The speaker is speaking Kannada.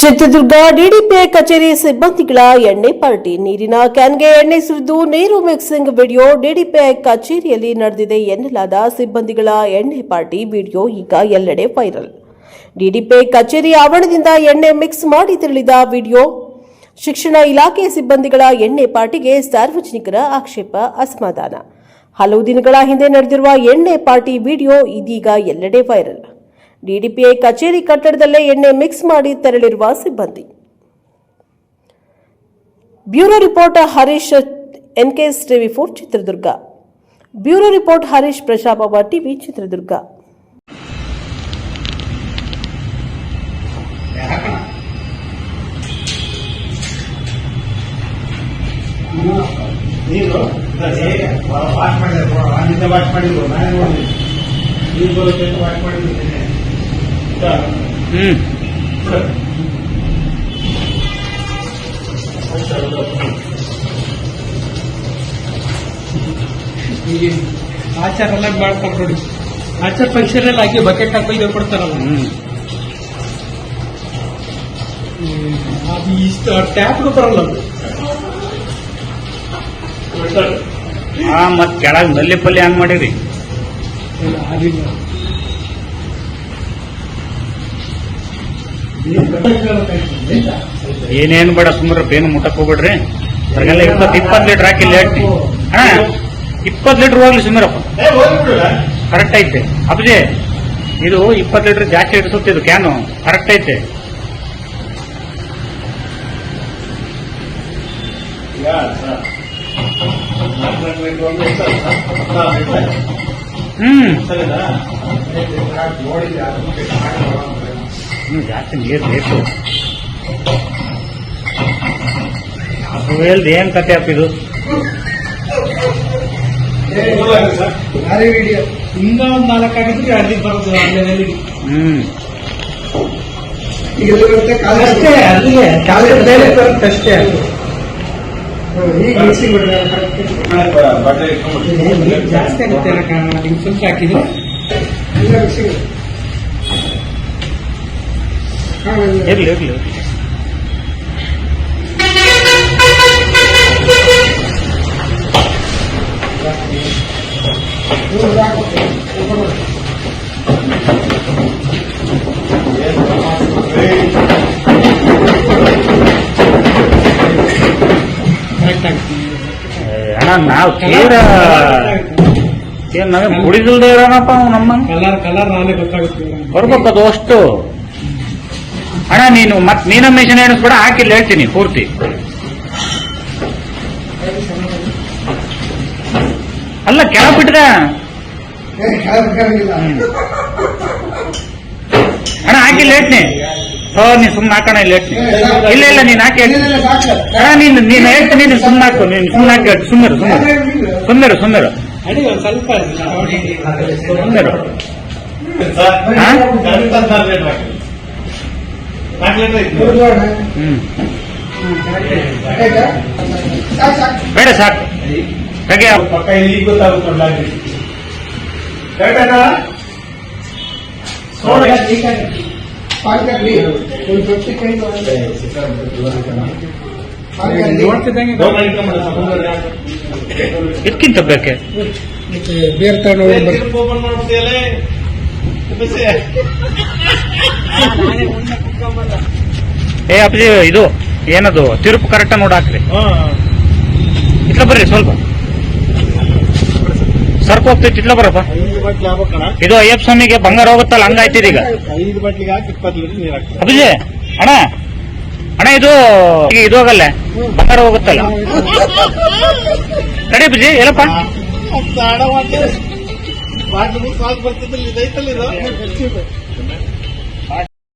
ಚಿತ್ರದುರ್ಗ ಡಿಡಿಪಿಐ ಕಚೇರಿ ಸಿಬ್ಬಂದಿಗಳ ಎಣ್ಣೆ ಪಾರ್ಟಿ. ನೀರಿನ ಕ್ಯಾನ್ಗೆ ಎಣ್ಣೆ ಸುರಿದು ನೀರು ಮಿಕ್ಸಿಂಗ್ ವಿಡಿಯೋ ಡಿಡಿಪಿಐ ಕಚೇರಿಯಲ್ಲಿ ನಡೆದಿದೆ ಎನ್ನಲಾದ ಸಿಬ್ಬಂದಿಗಳ ಎಣ್ಣೆ ಪಾರ್ಟಿ ವಿಡಿಯೋ ಈಗ ಎಲ್ಲೆಡೆ ವೈರಲ್. ಡಿಡಿಪಿಐ ಕಚೇರಿ ಆವರಣದಿಂದ ಎಣ್ಣೆ ಮಿಕ್ಸ್ ಮಾಡಿ ತೆರಳಿದ ವಿಡಿಯೋ. ಶಿಕ್ಷಣ ಇಲಾಖೆ ಸಿಬ್ಬಂದಿಗಳ ಎಣ್ಣೆ ಪಾರ್ಟಿಗೆ ಸಾರ್ವಜನಿಕರ ಆಕ್ಷೇಪ ಅಸಮಾಧಾನ. ಹಲವು ದಿನಗಳ ಹಿಂದೆ ನಡೆದಿರುವ ಎಣ್ಣೆ ಪಾರ್ಟಿ ವಿಡಿಯೋ ಇದೀಗ ಎಲ್ಲೆಡೆ ವೈರಲ್. ಡಿಡಿಪಿಐ ಕಚೇರಿ ಕಟ್ಟಡದಲ್ಲೇ ಎಣ್ಣೆ ಮಿಕ್ಸ್ ಮಾಡಿ ತೆರಳಿರುವ ಸಿಬ್ಬಂದಿ. Bureau report Harish NKS TV four Chitradurga. Bureau report Harish ಪ್ರಜಾಭವ TV Chitradurga. ನೀರು ವಾಶ್ ಮಾಡಿದ್ರು ವಾಶ್ ಮಾಡಿದ್ರು ನಾನು ನೋಡಿದ್ದೀನಿ ನೀರು ಬರುತ್ತೆ ವಾಶ್ ಮಾಡಿದ್ರು ಈಗ ಆಚಾರ ಎಲ್ಲ ಮಾಡ್ತಾರೆ ನೋಡಿ. ಆಚಾರ ಫಂಕ್ಷನ್ ಅಲ್ಲಿ ಹಾಕಿ ಬಕೆಟ್ ಹಾಕಿ ಕೊಡ್ತಾರಲ್ಲ. ಅದು ಇಷ್ಟು ಟ್ಯಾಪ್ ಬರಲ್ಲ ಅದು. ಸರ್, ಆ ಮತ್ ಕೆಳಗ್ನಲ್ಲಿ ಪಲ್ಯ ಹಂಗ್ ಮಾಡಿರಿ. ಅದಿಲ್ಲ ಏನೇನ್ ಬೇಡ ಸುಮ್ರ ಬೇನು ಮುಟ್ಟಕ್ ಹೋಗ್ಬಿಡ್ರಿ. ಹೊರಗೆಲ್ಲ ಇಪ್ಪತ್ ಇಪ್ಪತ್ ಲೀಟರ್ ಹಾಕಿ ಲೇಟ್ ಅಣ್ಣ ಇಪ್ಪತ್ ಲೀಟರ್ ಹೋಗ್ಲಿ ಸುಮ್ರಪ್ಪ. ಕರೆಕ್ಟ್ ಐತೆ. ಅಬ್ಜೆ ಇದು ಇಪ್ಪತ್ ಲೀಟರ್ ಜಾಸ್ತಿ ಇಡಿಸುತ್ತೆ ಇದು ಕ್ಯಾನು ಕರೆಕ್ಟ್ ಐತೆ. ಹ್ಮ್. ಹ್ಮ್ ಜಾಸ್ತಿ ನೀರು ಬೇಕು ಹೇಳ್ದು ಏನ್ ಕತೆ ಅಪ್ಪ ಇದು? ಹಿಂಗ ಒಂದ್ ನಾಲ್ಕಾಗಿದ್ರೆ ಅರ್ಧಕ್ಕೆ ಬರೋದು ಅಲ್ಲೇ ಹ್ಮ್ ಅಷ್ಟೇ ಅಲ್ಲಿಗೆ ಮೇಲೆ ಬರುತ್ತೆ ಅಷ್ಟೇ. ಜಾಸ್ತಿ ಆಗುತ್ತೆ ಹಾಕಿದ್ರೆ ಇರ್ಲಿ ಇರ್ಲಿ. ಅಣ್ಣ ನಾವು ತೀರ ಏನ್ ನಮಗೆ ಮುಡಿದಿಲ್ದೇ ಇರೋಣಪ್ಪ ನಮ್ಮ ಕಲರ್ ಕಲರ್ ನಾನೇ ಗೊತ್ತಾಗುತ್ತೆ. ಬರ್ಬೇಕದು ಅಷ್ಟು. ಅಣ್ಣ ನೀನು ಮತ್ ನೀನ ಮಿಷನ್ ಕೂಡ ಹಾಕಿಲ್ಲ ಹೇಳ್ತೀನಿ ಪೂರ್ತಿ. ಅಲ್ಲ ಕೆಳ ಬಿಟ್ರ? ಅಣ್ಣ ಹಾಕಿಲ್ಲ ಹೇಳ್ತೀನಿ. ಹೋ ನೀನ್ ಸುಮ್ನೆ ಹಾಕೋಣ ಇಲ್ಲ ಹೇಳ್ತೀನಿ. ಇಲ್ಲ ಇಲ್ಲ. ನೀನ್ ಹಾಕಿ ಹೇಳ್ತೀನಿ. ಅಣ್ಣ ನೀನು ನೀನು ಹೇಳ್ತೀನಿ ನೀನು ಸುಮ್ನೆ ಹಾಕು ನೀನು ಸುಮ್ನೆ ಹಾಕಿ ಹೇಳ್ತೀನಿ. ಸುಮ್ಮರು ಸುಮ್ಮರು ಸುಮ್ಮರು ಸುಮ್ಮರು ಸುಮ್ಮರು ಬೇಡ ಸಾಕು. ಹೇಗೆ ಪಕ್ಕ ಇಲ್ಲಿ ಗೊತ್ತಾಗುತ್ತೆ. ಇದಕ್ಕಿಂತ ಬೇಕೆ? ಬೇರೆ ತಗೊಂಡು ಮಾಡ್ಬಿಡ್ತೀಯಲ್ಲೇ? ಬಿಸಿ. ಏ ಅಪ್ಪಜಿ ಇದು ಏನದು? ತಿರುಪು ಕರೆಕ್ಟ್ ನೋಡಾಕ್ರಿ. ಇಟ್ಲ ಬರ್ರಿ ಸ್ವಲ್ಪ. ಸರ್ಕು ಹೋಗ್ತೈತಿ ಇಟ್ಲ ಬರಪ್ಪ. ಇದು ಅಯ್ಯಪ್ಪ ಸ್ವಾಮಿಗೆ ಬಂಗಾರ ಹೋಗುತ್ತಲ್ಲ ಹಂಗಾಯ್ತಿದ ಈಗ ಅಪ್ಪಾಜಿ ಅಣ್ಣ ಅಣ್ಣ ಇದು ಈಗ ಇದು ಹೋಗಲ್ಲ ಬಂಗಾರ ಹೋಗುತ್ತಲ್ಲ. ನಡಿ ಅಭಿಜಿ ಏನಪ್ಪ ಬರ್ತಿದ್ದಿಲ್ಲ